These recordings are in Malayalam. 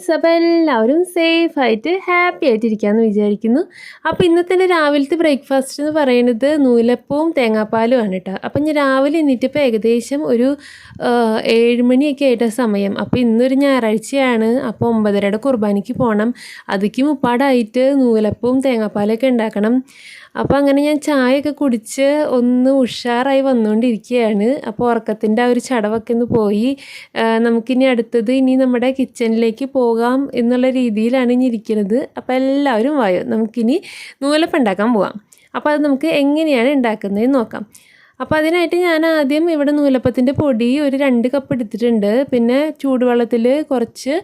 ഫ്രണ്ട്സ് അപ്പോൾ എല്ലാവരും സേഫ് ആയിട്ട് ഹാപ്പി ആയിട്ട് ഇരിക്കാമെന്ന് വിചാരിക്കുന്നു. അപ്പോൾ ഇന്നത്തെ രാവിലത്തെ ബ്രേക്ക്ഫാസ്റ്റ് എന്ന് പറയുന്നത് നൂലപ്പവും തേങ്ങാപ്പാലും ആണ് കേട്ടോ അപ്പം ഞാൻ രാവിലെ എന്നിട്ടിപ്പോൾ ഏകദേശം ഒരു ഏഴുമണിയൊക്കെ ഏഴ് മണിയൊക്കെ ആയിട്ട് സമയം. അപ്പോൾ ഇന്നൊരു ഞായറാഴ്ചയാണ്. അപ്പോൾ ഒമ്പതരയുടെ കുർബാനയ്ക്ക് പോകണം അതിക്ക് മുപ്പാടായിട്ട് നൂലപ്പവും തേങ്ങാപ്പാലൊക്കെ ഉണ്ടാക്കണം. അപ്പോൾ അങ്ങനെ ഞാൻ ചായയൊക്കെ കുടിച്ച് ഒന്ന് ഉഷാറായി വന്നുകൊണ്ടിരിക്കുകയാണ് അപ്പോൾ ഉറക്കത്തിന്റെ ആ ഒരു ചടവൊക്കെ ഒന്ന് പോയി. നമുക്കിനി അടുത്തത് ഇനി നമ്മുടെ കിച്ചണിലേക്ക് പോകാം എന്നുള്ള രീതിയിലാണ് ഇനി ഇരിക്കുന്നത്. അപ്പോൾ എല്ലാവരും വായോ നമുക്കിനി നൂലപ്പം ഉണ്ടാക്കാൻ പോവാം. അപ്പോൾ അത് നമുക്ക് എങ്ങനെയാണ് ഉണ്ടാക്കുന്നതെന്ന് നോക്കാം. അപ്പോൾ അതിനായിട്ട് ഞാൻ ആദ്യം ഇവിടെ നൂലപ്പത്തിന്റെ പൊടി ഒരു രണ്ട് കപ്പ് എടുത്തിട്ടുണ്ട്. പിന്നെ ചൂടുവെള്ളത്തിൽ കുറച്ച്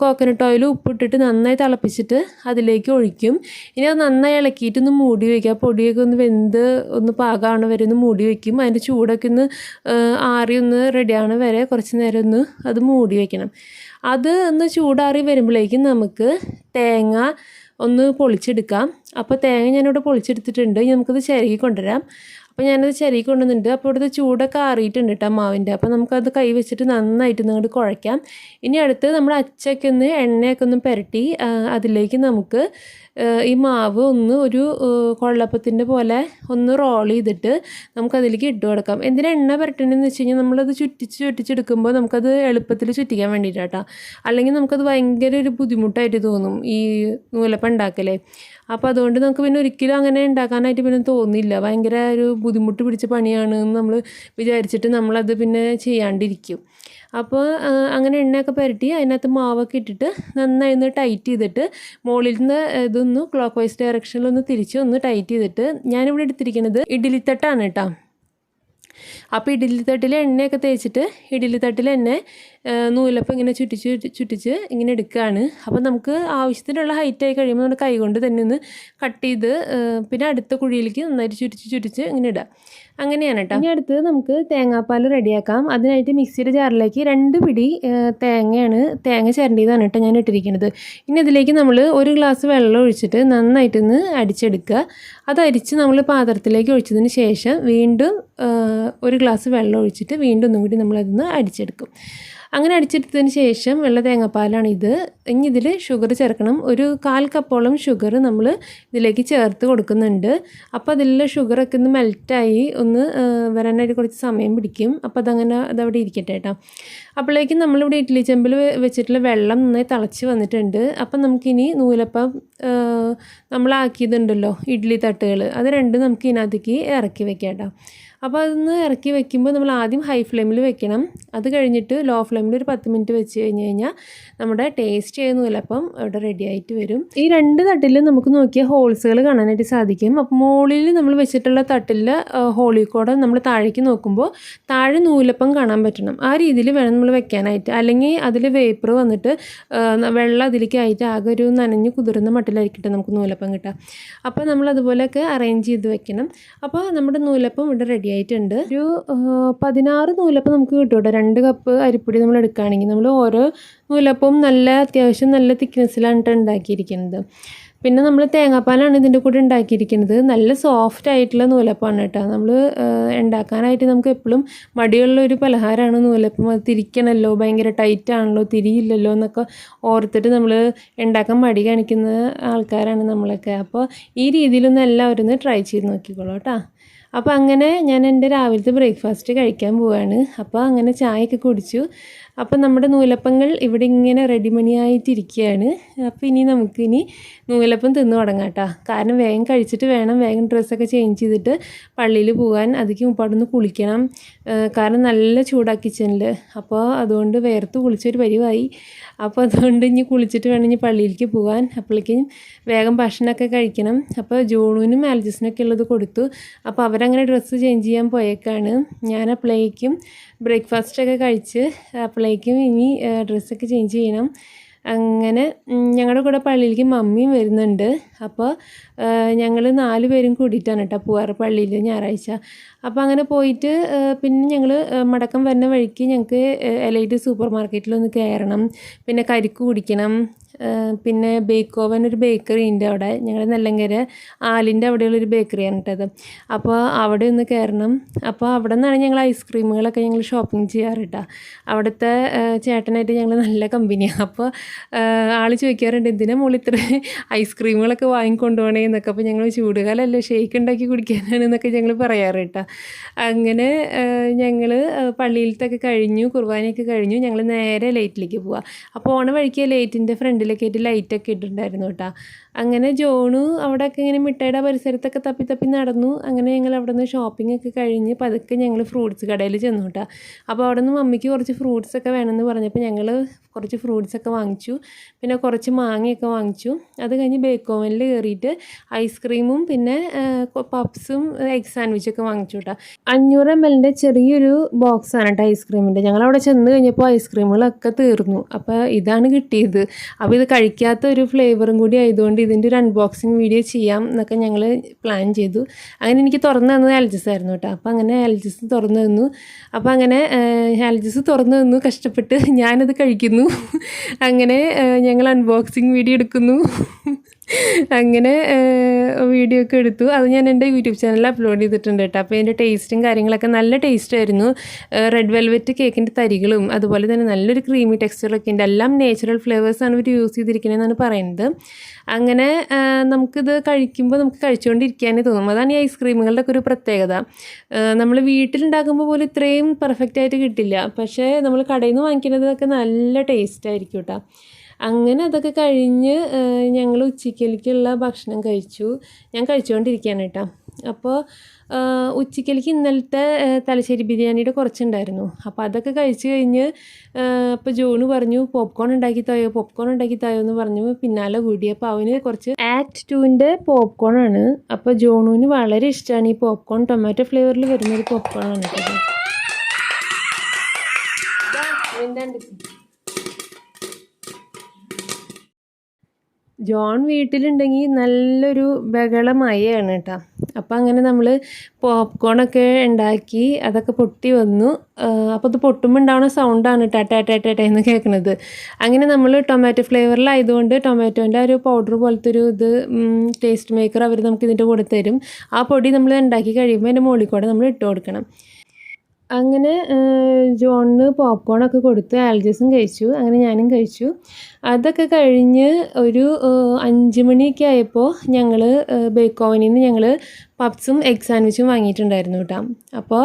കോക്കനട്ട് ഓയിൽ ഉപ്പിട്ടിട്ട് നന്നായി തിളപ്പിച്ചിട്ട് അതിലേക്ക് ഒഴിക്കും. ഇനി അത് നന്നായി ഇളക്കിയിട്ട് ഒന്ന് മൂടി വയ്ക്കുക ആ പൊടിയൊക്കെ ഒന്ന് വെന്ത് ഒന്ന് പാകമാണ് വരെ ഒന്ന് മൂടി വയ്ക്കും അതിന്റെ ചൂടൊക്കെ ഒന്ന് ആറി ഒന്ന് റെഡിയാണ് വരെ കുറച്ച് നേരം ഒന്ന് അത് മൂടി വയ്ക്കണം അത് ഒന്ന് ചൂടാറി വരുമ്പോഴേക്കും നമുക്ക് തേങ്ങ ഒന്ന് പൊളിച്ചെടുക്കാം. അപ്പോൾ തേങ്ങ ഞാനിവിടെ പൊളിച്ചെടുത്തിട്ടുണ്ട്. ഇനി നമുക്കത് ചിരകി കൊണ്ടുവരാം. അപ്പോൾ ഞാനത് ചെറിയ കൊണ്ടുവന്നിട്ടുണ്ട്. അപ്പോൾ ഇവിടുത്തെ ചൂടൊക്കെ ആറിയിട്ടുണ്ട് കേട്ടോ മാവിന്റെ. അപ്പോൾ നമുക്കത് കൈ വെച്ചിട്ട് നന്നായിട്ട് ഇങ്ങോട്ട് കുഴയ്ക്കാം. ഇനി അടുത്ത് നമ്മൾ അച്ചയ്ക്ക് ഒന്ന് എണ്ണയൊക്കെ ഒന്ന് പുരട്ടി അതിലേക്ക് നമുക്ക് ഈ മാവ് ഒന്ന് ഒരു കൊള്ളപ്പത്തിന്റെ പോലെ ഒന്ന് റോൾ ചെയ്തിട്ട് നമുക്കതിലേക്ക് ഇട്ട് കൊടുക്കാം. എന്തിനാ എണ്ണ പുരട്ടണമെന്ന് വെച്ച് കഴിഞ്ഞാൽ നമ്മളത് ചുറ്റിച്ച് ചുറ്റിച്ചെടുക്കുമ്പോൾ നമുക്കത് എളുപ്പത്തിൽ ചുറ്റിക്കാൻ വേണ്ടിയിട്ടാട്ടോ അല്ലെങ്കിൽ നമുക്കത് ഭയങ്കര ഒരു ബുദ്ധിമുട്ടായിട്ട് തോന്നും ഈ നൂലപ്പം ഉണ്ടാക്കലേ. അപ്പോൾ അതുകൊണ്ട് നമുക്ക് പിന്നെ ഒരിക്കലും അങ്ങനെ ഉണ്ടാക്കാനായിട്ട് പിന്നെ തോന്നില്ല ഭയങ്കര ഒരു ബുദ്ധിമുട്ട് പിടിച്ച പണിയാണ് എന്ന് നമ്മൾ വിചാരിച്ചിട്ട് നമ്മളത് പിന്നെ ചെയ്യാണ്ടിരിക്കും. അപ്പോൾ അങ്ങനെ എണ്ണയൊക്കെ പുരട്ടി അതിനകത്ത് മാവൊക്കെ ഇട്ടിട്ട് നന്നായി ഒന്ന് ടൈറ്റ് ചെയ്തിട്ട് മുകളിൽ നിന്ന് ഇതൊന്ന് ക്ലോക്ക് വൈസ് ഡയറക്ഷനിലൊന്ന് തിരിച്ച് ഒന്ന് ടൈറ്റ് ചെയ്തിട്ട് ഞാനിവിടെ എടുത്തിരിക്കുന്നത് ഇഡ്ഡലിത്തട്ടാണ് കേട്ടോ. അപ്പോൾ ഇഡ്ഡലിത്തട്ടിൽ എണ്ണയൊക്കെ തേച്ചിട്ട് ഇഡ്ഡലിത്തട്ടിൽ എന്നെ നൂലപ്പം ഇങ്ങനെ ചുറ്റിച്ച് ചുറ്റി- ചുറ്റിച്ച് ഇങ്ങനെ എടുക്കുകയാണ് അപ്പം നമുക്ക് ആവശ്യത്തിനുള്ള ഹൈറ്റ് ആയി കഴിയുമ്പോൾ നമ്മുടെ കൈ കൊണ്ട് തന്നെ ഒന്ന് കട്ട് ചെയ്ത് പിന്നെ അടുത്ത കുഴിയിലേക്ക് നന്നായിട്ട് ചുറ്റിച്ച് ചുറ്റിച്ച് ഇങ്ങനെ ഇടുക അങ്ങനെയാണ് കേട്ടോ. ഇനി അടുത്ത് നമുക്ക് തേങ്ങാപ്പാൽ റെഡിയാക്കാം. അതിനായിട്ട് മിക്സിയുടെ ജാറിലേക്ക് രണ്ട് പിടി തേങ്ങയാണ് തേങ്ങ ചിരണ്ടിയതാണ് കേട്ടോ ഞാൻ ഇട്ടിരിക്കുന്നത്. ഇനി അതിലേക്ക് നമ്മൾ ഒരു ഗ്ലാസ് വെള്ളം ഒഴിച്ചിട്ട് നന്നായിട്ടൊന്ന് അടിച്ചെടുക്കുക. അത് അരിച്ച് നമ്മൾ പാത്രത്തിലേക്ക് ഒഴിച്ചതിന് ശേഷം വീണ്ടും ഒരു ഗ്ലാസ് വെള്ളം ഒഴിച്ചിട്ട് വീണ്ടും ഒന്നും കൂടി നമ്മളതൊന്ന് അടിച്ചെടുക്കും. അങ്ങനെ അടിച്ചെടുത്തതിന് ശേഷം വെള്ള തേങ്ങാപ്പാലാണ് ഇത്. ഇനി ഇതിൽ ഷുഗർ ചേർക്കണം. ഒരു കാൽ കപ്പോളം ഷുഗർ നമ്മൾ ഇതിലേക്ക് ചേർത്ത് കൊടുക്കുന്നുണ്ട്. അപ്പോൾ അതിലുള്ള ഷുഗറൊക്കെ ഒന്ന് മെൽറ്റായി ഒന്ന് വരാനായിട്ട് കുറച്ച് സമയം പിടിക്കും. അപ്പോൾ അതങ്ങനെ അതവിടെ ഇരിക്കട്ടെ കേട്ടോ അപ്പോഴേക്കും നമ്മളിവിടെ ഇഡ്ഡലി ചെമ്പിൽ വെച്ചിട്ടുള്ള വെള്ളം നന്നായി തിളച്ച് വന്നിട്ടുണ്ട്. അപ്പം നമുക്കിനി നൂലപ്പം നമ്മളാക്കിയതുണ്ടല്ലോ ഇഡ്ഡലി തട്ടുകൾ അത് രണ്ടും നമുക്ക് ഇതിനകത്തേക്ക് ഇറക്കി വെക്കാം കേട്ടോ അപ്പോൾ അതൊന്ന് ഇറക്കി വെക്കുമ്പോൾ നമ്മൾ ആദ്യം ഹൈ ഫ്ലെയിമിൽ വെക്കണം. അത് കഴിഞ്ഞിട്ട് ലോ ഫ്ലെയിമിൽ ഒരു പത്ത് മിനിറ്റ് വെച്ച് കഴിഞ്ഞ് കഴിഞ്ഞാൽ നമ്മുടെ ടേസ്റ്റ് ചെയ്യുന്നില്ല നൂലപ്പം അവിടെ റെഡി ആയിട്ട് വരും. ഈ രണ്ട് തട്ടിലും നമുക്ക് നോക്കിയാൽ ഹോൾസുകൾ കാണാനായിട്ട് സാധിക്കും. അപ്പോൾ മുകളിൽ നമ്മൾ വെച്ചിട്ടുള്ള തട്ടിൽ ഹോളി കോഡ് നമ്മൾ താഴേക്ക് നോക്കുമ്പോൾ താഴെ നൂലപ്പം കാണാൻ പറ്റണം. ആ രീതിയിൽ വേണം നമ്മൾ വെക്കാനായിട്ട്. അല്ലെങ്കിൽ അതിൽ വേപ്പർ വന്നിട്ട് വെള്ളം അതിലേക്ക് ആയിട്ട് ആകെ ഒരു നനഞ്ഞ് കുതിർന്ന മട്ടിലായിരിക്കട്ടെ നമുക്ക് നൂലപ്പം കിട്ടുക. അപ്പോൾ നമ്മൾ അതുപോലെയൊക്കെ അറേഞ്ച് ചെയ്ത് വെക്കണം. അപ്പോൾ നമ്മുടെ നൂലപ്പം ഇവിടെ റെഡി ആയിട്ടുണ്ട്. ഒരു പതിനാറ് നൂലപ്പം നമുക്ക് കിട്ടും കേട്ടോ. രണ്ട് കപ്പ് അരിപ്പൊടി നമ്മൾ എടുക്കുകയാണെങ്കിൽ നമ്മൾ ഓരോ നൂലപ്പവും നല്ല അത്യാവശ്യം നല്ല തിക്നെസ്സിലാണ് ഉണ്ടാക്കിയിരിക്കുന്നത്. പിന്നെ നമ്മൾ തേങ്ങാപ്പാലാണ് ഇതിന്റെ കൂടെ ഉണ്ടാക്കിയിരിക്കുന്നത്. നല്ല സോഫ്റ്റ് ആയിട്ടുള്ള നൂലപ്പമാണ് കേട്ടോ. നമ്മൾ ഉണ്ടാക്കാനായിട്ട് നമുക്ക് എപ്പോഴും മടിയുള്ള ഒരു പലഹാരമാണ് നൂലപ്പം. അത് തിരിക്കണമല്ലോ ഭയങ്കര ടൈറ്റ് ആണല്ലോ തിരിയില്ലല്ലോ എന്നൊക്കെ ഓർത്തിട്ട് നമ്മൾ ഉണ്ടാക്കാൻ മടി കാണിക്കുന്ന ആൾക്കാരാണ് നമ്മളൊക്കെ. അപ്പോൾ ഈ രീതിയിലൊന്ന് എല്ലാവരും ഒന്ന് ട്രൈ ചെയ്ത് നോക്കിക്കോളൂ കേട്ടോ. അപ്പോൾ അങ്ങനെ ഞാൻ എന്റെ രാവിലത്തെ ബ്രേക്ക്ഫാസ്റ്റ് കഴിക്കാൻ പോവുകയാണ് അപ്പോൾ അങ്ങനെ ചായയൊക്കെ കുടിച്ചു. അപ്പോൾ നമ്മുടെ നൂലപ്പങ്ങൾ ഇവിടെ ഇങ്ങനെ റെഡിമണിയായിട്ടിരിക്കുകയാണ് അപ്പോൾ ഇനി നമുക്കിനി നൂലപ്പം തിന്ന് തുടങ്ങാം കേട്ടോ കാരണം വേഗം കഴിച്ചിട്ട് വേണം വേഗം ഡ്രസ്സൊക്കെ ചേഞ്ച് ചെയ്തിട്ട് പള്ളിയിൽ പോകാൻ. അതിക്ക് മുപ്പാടൊന്ന് കുളിക്കണം. കാരണം നല്ല ചൂടാ കിച്ചണിൽ അപ്പോൾ അതുകൊണ്ട് വേർത്ത് കുളിച്ചൊരു പരിവായി. അപ്പോൾ അതുകൊണ്ട് ഇനി കുളിച്ചിട്ട് വേണം ഇനി പള്ളിയിലേക്ക് പോകാൻ. അപ്പോഴേക്കും വേഗം ഭക്ഷണമൊക്കെ കഴിക്കണം. അപ്പോൾ ജോണുവിനും ആൽജസിനൊക്കെ ഉള്ളത് കൊടുത്തു. അപ്പോൾ അവരങ്ങനെ ഡ്രസ്സ് ചേഞ്ച് ചെയ്യാൻ പോയേക്കാണ്. ഞാൻ അപ്പോഴേക്കും ബ്രേക്ക്ഫാസ്റ്റൊക്കെ കഴിച്ച് അപ്പോഴേക്കും ഇനി ഡ്രസ്സൊക്കെ ചേഞ്ച് ചെയ്യണം. അങ്ങനെ ഞങ്ങളുടെ കൂടെ പള്ളിയിലേക്ക് മമ്മിയും വരുന്നുണ്ട്. അപ്പോൾ ഞങ്ങൾ നാല് പേരും കൂടിയിട്ടാണ് കേട്ടോ പോവാറ് പള്ളിയിൽ ഞായറാഴ്ച. അപ്പോൾ അങ്ങനെ പോയിട്ട് പിന്നെ ഞങ്ങൾ മടക്കം വരുന്ന വഴിക്ക് ഞങ്ങൾക്ക് എലൈറ്റ് സൂപ്പർ മാർക്കറ്റിലൊന്ന് കയറണം പിന്നെ കരിക്ക് കുടിക്കണം. പിന്നെ ബേക്ക് ഓവൻ ഒരു ബേക്കറി ഉണ്ട് അവിടെ. ഞങ്ങളുടെ നെല്ലങ്കര ആലിന്റെ അവിടെയുള്ളൊരു ബേക്കറിയാണ് കേട്ടത് അപ്പോൾ അവിടെ ഒന്ന് കയറണം അപ്പോൾ അവിടെ നിന്നാണ് ഞങ്ങൾ ഐസ്ക്രീമുകളൊക്കെ ഞങ്ങൾ ഷോപ്പിംഗ് ചെയ്യാറ് കേട്ടോ അവിടുത്തെ ചേട്ടനായിട്ട് ഞങ്ങൾ നല്ല കമ്പനിയാണ് അപ്പോൾ ആൾ ചോദിക്കാറുണ്ട് എന്തിനാ മോൾ ഇത്ര ഐസ്ക്രീമുകളൊക്കെ വാങ്ങിക്കൊണ്ടുപോകണേ എന്നൊക്കെ. അപ്പോൾ ഞങ്ങൾ ചൂടുകാലമല്ലേ ഷേക്ക് ഉണ്ടാക്കി കുടിക്കാനാണ് എന്നൊക്കെ ഞങ്ങൾ പറയാറ് കേട്ടോ അങ്ങനെ ഞങ്ങൾ പള്ളിയിലത്തൊക്കെ കഴിഞ്ഞു കുർബാനയൊക്കെ കഴിഞ്ഞു ഞങ്ങൾ നേരെ ലൈറ്റിലേക്ക് പോവാം. അപ്പോൾ ഓണ വഴിക്ക് ലൈറ്റിന്റെ ഫ്രണ്ടിലൊക്കെ ആയിട്ട് ലൈറ്റൊക്കെ ഇട്ടിട്ടുണ്ടായിരുന്നു കേട്ടോ. അങ്ങനെ ജോണു അവിടെയൊക്കെ ഇങ്ങനെ മിഠായിയുടെ പരിസരത്തൊക്കെ തപ്പി തപ്പി നടന്നു. അങ്ങനെ ഞങ്ങൾ അവിടെ നിന്ന് ഷോപ്പിംഗ് ഒക്കെ കഴിഞ്ഞ് പതുക്കെ ഞങ്ങൾ ഫ്രൂട്ട്സ് കടയിൽ ചെന്നു കേട്ടോ. അപ്പോൾ അവിടെ നിന്ന് മമ്മിക്ക് കുറച്ച് ഫ്രൂട്ട്സ് ഒക്കെ വേണമെന്ന് പറഞ്ഞപ്പോൾ ഞങ്ങൾ കുറച്ച് ഫ്രൂട്ട്സ് ഒക്കെ വാങ്ങിച്ചു. പിന്നെ കുറച്ച് മാങ്ങയൊക്കെ വാങ്ങിച്ചു. അത് കഴിഞ്ഞ് ബേക്ക് ഓവനിൽ കയറിയിട്ട് ഐസ്ക്രീമും പിന്നെ പപ്സും എഗ് സാൻഡ്വിച്ചൊക്കെ വാങ്ങിച്ചു കേട്ടോ. അഞ്ഞൂറ് എം എല്ലിന്റെ ചെറിയൊരു ബോക്സാണ് കേട്ടോ ഐസ്ക്രീമിന്റെ ഞങ്ങളവിടെ ചെന്ന് കഴിഞ്ഞപ്പോൾ ഐസ്ക്രീമുകളൊക്കെ തീർന്നു. അപ്പോൾ ഇതാണ് കിട്ടിയത്. അപ്പോൾ ഇത് കഴിക്കാത്ത ഒരു ഫ്ലേവറും കൂടി ആയതുകൊണ്ട് ഇതിന്റെ ഒരു അൺബോക്സിങ് വീഡിയോ ചെയ്യാം എന്നൊക്കെ ഞങ്ങൾ പ്ലാൻ ചെയ്തു. അങ്ങനെ എനിക്ക് തുറന്നു തന്നത് ആൽജസ് ആയിരുന്നു കേട്ടോ. അപ്പോൾ അങ്ങനെ ആൽജസ് തുറന്നു തന്നു. അപ്പോൾ അങ്ങനെ ആൽജസ് തുറന്നു തന്നു കഷ്ടപ്പെട്ട് ഞാനത് കഴിക്കുന്നു. അങ്ങനെ ഞങ്ങൾ അൺബോക്സിങ് വീഡിയോ എടുക്കുന്നു. അങ്ങനെ വീഡിയോ ഒക്കെ എടുത്തു. അത് ഞാൻ എന്റെ യൂട്യൂബ് ചാനലിൽ അപ്ലോഡ് ചെയ്തിട്ടുണ്ട് കേട്ടോ. അപ്പോൾ അതിന്റെ ടേസ്റ്റും കാര്യങ്ങളൊക്കെ നല്ല ടേസ്റ്റ് ആയിരുന്നു. റെഡ് വെൽവെറ്റ് കേക്കിന്റെ തരികളും അതുപോലെ തന്നെ നല്ലൊരു ക്രീമി ടെക്സ്ചറൊക്കെ ഉണ്ട്. എല്ലാം നേച്ചുറൽ ഫ്ലേവേഴ്സാണ് ഇവർ യൂസ് ചെയ്തിരിക്കുന്നതെന്നാണ് പറയുന്നത്. അങ്ങനെ നമുക്കിത് കഴിക്കുമ്പോൾ നമുക്ക് കഴിച്ചുകൊണ്ടിരിക്കാനേ തോന്നും. അതാണ് ഈ ഐസ്ക്രീമുകളുടെ ഒക്കെ ഒരു പ്രത്യേകത. നമ്മൾ വീട്ടിലുണ്ടാക്കുമ്പോൾ പോലും ഇത്രയും പെർഫെക്റ്റ് ആയിട്ട് കിട്ടില്ല. പക്ഷേ നമ്മൾ കടയിൽ നിന്ന് വാങ്ങിക്കുന്നതൊക്കെ നല്ല ടേസ്റ്റ് ആയിരിക്കും കേട്ടോ. അങ്ങനെ അതൊക്കെ കഴിഞ്ഞ് ഞങ്ങൾ ഉച്ചയ്ക്കലേക്കുള്ള ഭക്ഷണം കഴിച്ചു. ഞാൻ കഴിച്ചുകൊണ്ടിരിക്കുകയാണ് കേട്ടോ അപ്പോൾ ഉച്ചയ്ക്കലേക്ക് ഇന്നലത്തെ തലശ്ശേരി ബിരിയാണിയുടെ കുറച്ചുണ്ടായിരുന്നു. അപ്പോൾ അതൊക്കെ കഴിച്ച് കഴിഞ്ഞ് അപ്പോൾ ജോണ് പറഞ്ഞു പോപ്കോൺ ഉണ്ടാക്കി തായോ? പോപ്കോൺ ഉണ്ടാക്കി തായോ? എന്ന് പറഞ്ഞു. പിന്നാലെ കൂടി അപ്പോൾ അവന് കുറച്ച് ആക്ട് ടുവിന്റെ പോപ്കോൺ ആണ്. അപ്പോൾ ജോണുവിന് വളരെ ഇഷ്ടമാണ് ഈ പോപ്കോൺ ടൊമാറ്റോ ഫ്ലേവറിൽ വരുന്നൊരു പോപ്കോൺ ആണ് കേട്ടോ. ജോൺ വീട്ടിലുണ്ടെങ്കിൽ നല്ലൊരു ബഹളമായാണ് കേട്ടോ അപ്പോൾ അങ്ങനെ നമ്മൾ പോപ്കോണൊക്കെ ഉണ്ടാക്കി അതൊക്കെ പൊട്ടി വന്നു. അപ്പോൾ അത് പൊട്ടുമ്പോൾ ഉണ്ടാവുന്ന സൗണ്ടാണ് ടാ ടാ ടാ ടാ ടാ എന്ന് കേൾക്കുന്നത് അങ്ങനെ നമ്മൾ ടൊമാറ്റോ ഫ്ലേവറിലായതുകൊണ്ട് ടൊമാറ്റോന്റെ ഒരു പൗഡർ പോലത്തെ ഒരു ഇത് ടേസ്റ്റ് മേക്കർ അവർ നമുക്ക് ഇതിന്റെ കൂടെ തരും. ആ പൊടി നമ്മൾ ഉണ്ടാക്കി കഴിയുമ്പോൾ അതിന്റെ മുകളിൽ കൂടെ നമ്മൾ ഇട്ട് കൊടുക്കണം. അങ്ങനെ ജോണിന് പോപ്കോണൊക്കെ കൊടുത്ത് ആൽജസും കഴിച്ചു. അങ്ങനെ ഞാനും കഴിച്ചു. അതൊക്കെ കഴിഞ്ഞ് ഒരു അഞ്ച് മണിയൊക്കെ ആയപ്പോൾ ഞങ്ങൾ ബേക്ക് ഓവനിൽ നിന്ന് ഞങ്ങൾ പപ്സും എഗ് സാൻഡ്വിച്ചും വാങ്ങിയിട്ടുണ്ടായിരുന്നു കേട്ടോ. അപ്പോൾ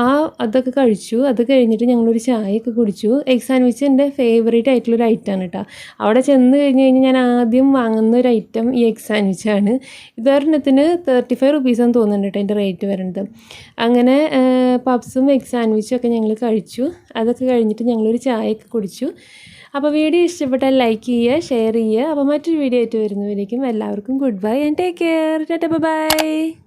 ആ അതൊക്കെ കഴിച്ചു. അത് കഴിഞ്ഞിട്ട് ഞങ്ങളൊരു ചായയൊക്കെ കുടിച്ചു. എഗ് സാൻഡ്വിച്ച് എന്റെ ഫേവറേറ്റ് ആയിട്ടുള്ളൊരു ഐറ്റമാണ് കേട്ടോ. അവിടെ ചെന്ന് കഴിഞ്ഞ് കഴിഞ്ഞാൽ ഞാൻ ആദ്യം വാങ്ങുന്ന ഒരു ഐറ്റം ഈ എഗ് സാൻഡ്വിച്ചാണ് ഇതൊരെണ്ണത്തിന് തേർട്ടി ഫൈവ് റുപ്പീസാന്ന് തോന്നുന്നുണ്ട് കേട്ടോ എന്റെ റേറ്റ് വരുന്നത് അങ്ങനെ പപ്സും എഗ് സാൻഡ്വിച്ചും ഒക്കെ ഞങ്ങൾ കഴിച്ചു. അതൊക്കെ കഴിഞ്ഞിട്ട് ഞങ്ങളൊരു ചായയൊക്കെ കുടിച്ചു. അപ്പോൾ വീഡിയോ ഇഷ്ടപ്പെട്ടാൽ ലൈക്ക് ചെയ്യുക ഷെയർ ചെയ്യുക. അപ്പോൾ മറ്റൊരു വീഡിയോ ആയിട്ട് വരുന്നവരേക്കും എല്ലാവർക്കും good bye and take care tata bye